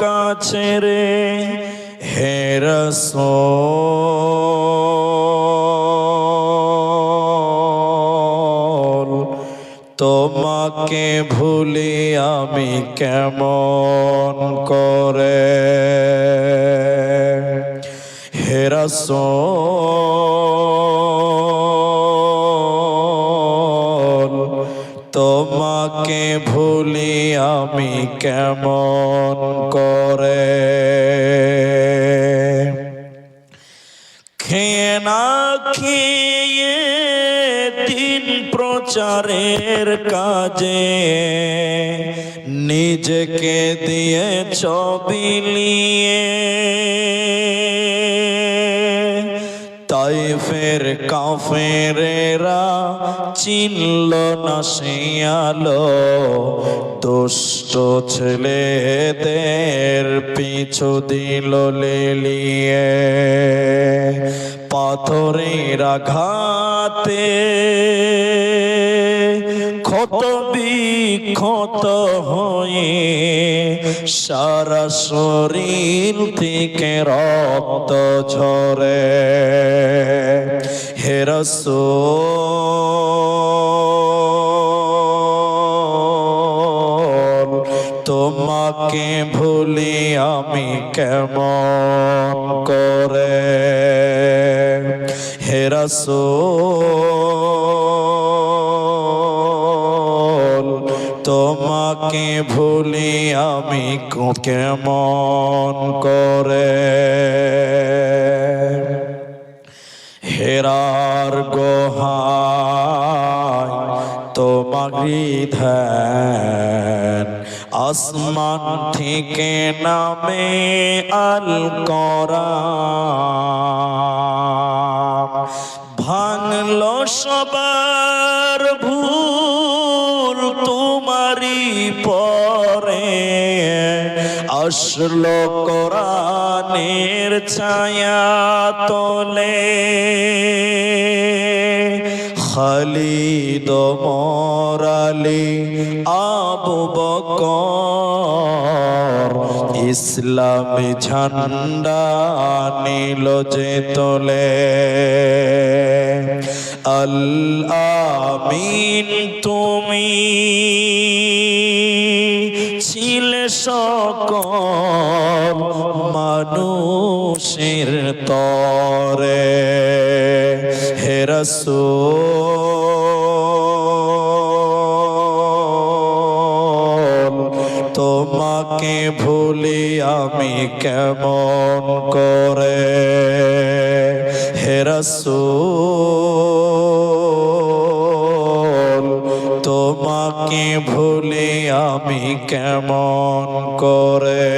কাছে রে হেরসল তোমাকে ভুলি আমি কেমন করে? হেরসল তোমাকে ভুলি আমি কেমন খেয়ে দিন প্রচারের কাজে। নিজেকে দিয়ে ছবি নিয়ে তাই ফের কাফেরেরা চিনল না আলো দুষ্ট ছেলেদের পিছু দিল লেলিয়ে। পাথরের আঘাতে ক্ষত হয়ে সারা শরীর থেকে রক্ত ঝরে। হেরসোল তোমাকে ভুলি আমি কেমন করে? হেরসোল তোমাকে ভুলি আমি কেমন করে? হেরার গোহায় তোমারি ধ্যান আসমান থেকে নামে আল করা ভাঙলো সবার পরে আসলো কোরআনের ছায়া তোলে। খালিদ মরালি আবু বকর, ইসলামী ঝান্ডা নীল যে তোলে। আল আমিন তুমি ছিলে সকল মানুষের তরে। হেরসোল তোমাকে ভুলি আমি কেমন করে? হেরসোল আমি কেমন করে